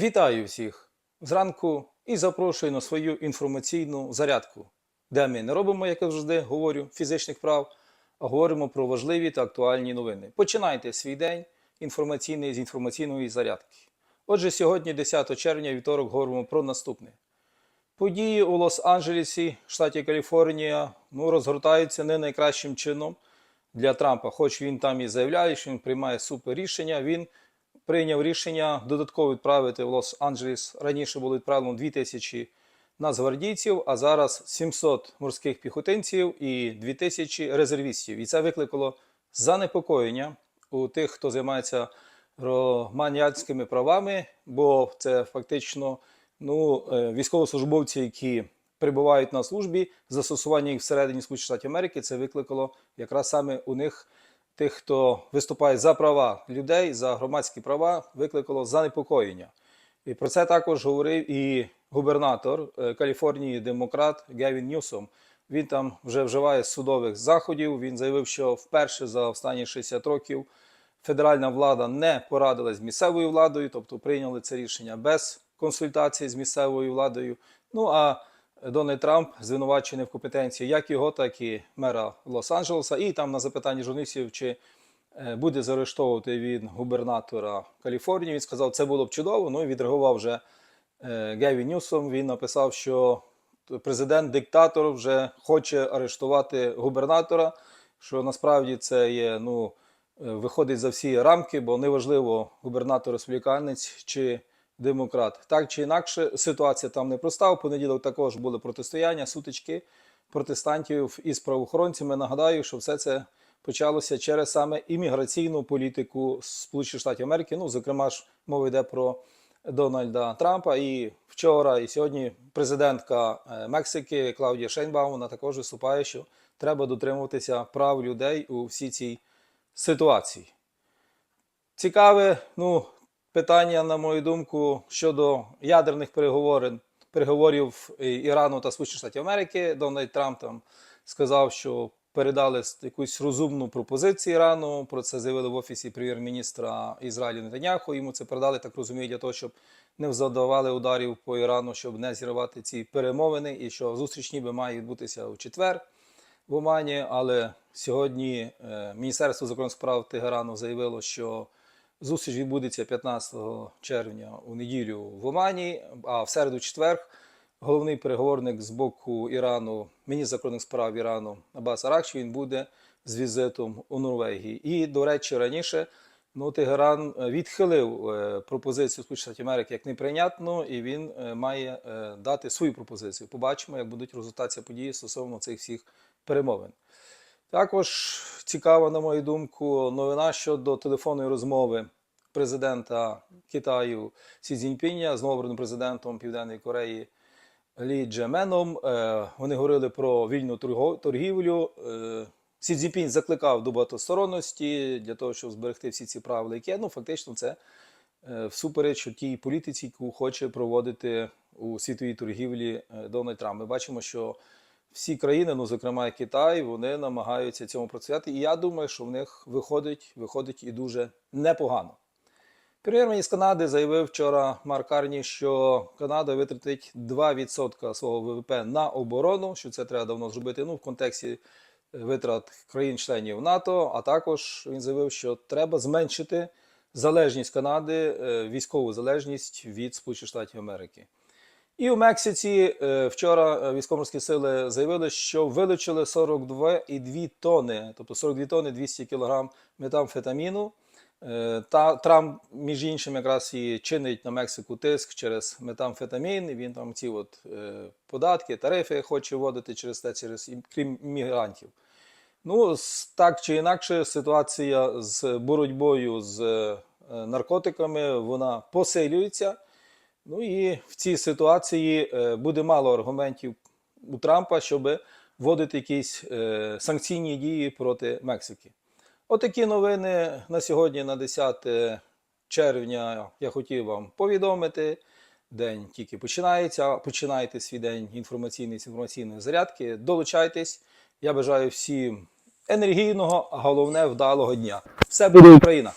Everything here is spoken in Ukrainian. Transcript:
Вітаю всіх зранку і запрошую на свою інформаційну зарядку, де ми не робимо, як я завжди говорю, фізичних прав, а говоримо про важливі та актуальні новини. Починайте свій день інформаційний з інформаційної зарядки. Отже, сьогодні, 10 червня, вівторок, говоримо про наступне. Події у Лос-Анджелесі, штаті Каліфорнія, ну, розгортаються не найкращим чином для Трампа. Хоч він там і заявляє, що він приймає супер рішення, він прийняв рішення додатково відправити в Лос-Анджелес. Раніше було відправлено 2000 нацгвардійців, а зараз 700 морських піхотинців і 2000 резервістів. І це викликало занепокоєння у тих, хто займається громадянськими правами, бо це фактично ну, е, військовослужбовці, які перебувають на службі, застосування їх всередині Сполучених Штатів Америки, це викликало якраз саме у них тих, хто виступає за права людей, за громадські права, викликало занепокоєння. І про це також говорив і губернатор е, Каліфорнії, демократ Гевін Ньюсом. Він там вже вживає судових заходів. Він заявив, що вперше за останні 60 років федеральна влада не порадилась з місцевою владою, тобто прийняли це рішення без консультації з місцевою владою. Ну а Дональд Трамп звинувачений в компетенції як його, так і мера Лос-Анджелеса. І там на запитання журналістів, чи е, буде заарештовувати він губернатора Каліфорнії. Він сказав, це було б чудово. Ну і відреагував вже е, Геві Ньюсом. Він написав, що президент-диктатор вже хоче арештувати губернатора. Що насправді це є, ну, е, виходить за всі рамки, бо неважливо, губернатор республіканець чи демократ. Так чи інакше, ситуація там непроста. У понеділок також були протистояння, сутички протестантів із правоохоронцями. Нагадаю, що все це почалося через саме імміграційну політику Сполучених Штатів Америки. Ну, зокрема ж, мова йде про Дональда Трампа. І вчора, і сьогодні президентка е, Мексики Клаудія Шейнбаум вона також виступає, що треба дотримуватися прав людей у всій цій ситуації. Цікаве, ну, питання, на мою думку, щодо ядерних переговорів е, Ірану та Сполучених Штатів Америки. Дональд Трамп там сказав, що передали якусь розумну пропозицію Ірану. Про це заявили в офісі прем'єр-міністра Ізраїлю Нетаняху. Йому це передали, так розумію, для того, щоб не завдавали ударів по Ірану, щоб не зірвати ці перемовини, і що зустріч ніби має відбутися у четвер в Омані. Але сьогодні е, Міністерство закордонних справ Тегерану заявило, що Зустріч відбудеться 15 червня у неділю в Омані, а в середу четверг головний переговорник з боку Ірану, міністр закордонних справ Ірану Аббас Аракчі, він буде з візитом у Норвегії. І, до речі, раніше ну, Тегеран відхилив е, пропозицію Сполучених Штатів Америки як неприйнятну, і він е, має е, дати свою пропозицію. Побачимо, як будуть розгортатися події стосовно цих всіх перемовин. Також цікава, на мою думку, новина щодо телефонної розмови президента Китаю Сі Цзіньпіня з новим президентом Південної Кореї Лі Джеменом. Е, Вони говорили про вільну торгівлю. Е, Сі Цзіньпінь закликав до багатосторонності для того, щоб зберегти всі ці правила, які ну фактично це е, всупереч тій політиці, яку хоче проводити у світовій торгівлі Дональд Трамп. Ми бачимо, що всі країни, ну зокрема Китай, вони намагаються цьому працювати. І я думаю, що в них виходить, виходить і дуже непогано. Прем'єр-міністр Канади заявив вчора Марк Карні, що Канада витратить 2% свого ВВП на оборону, що це треба давно зробити. Ну, в контексті витрат країн-членів НАТО. А також він заявив, що треба зменшити залежність Канади, е, військову залежність від Сполучених Штатів Америки. І у Мексиці е, вчора е, військово-морські сили заявили, що вилучили 42,2 тони, тобто 42 тони 200 кілограм метамфетаміну. Е, Та Трамп, між іншим, якраз і чинить на Мексику тиск через метамфетамін. Він там ці от податки, тарифи хоче вводити через те, через крім мігрантів. Ну, так чи інакше, ситуація з боротьбою з наркотиками вона посилюється. Ну і в цій ситуації е, буде мало аргументів у Трампа, щоб вводити якісь е, санкційні дії проти Мексики. Отакі новини на сьогодні, на 10 червня, я хотів вам повідомити. День тільки починається. Починайте свій день інформаційний з інформаційної зарядки. Долучайтесь. Я бажаю всім енергійного, а головне вдалого дня. Все буде Україна!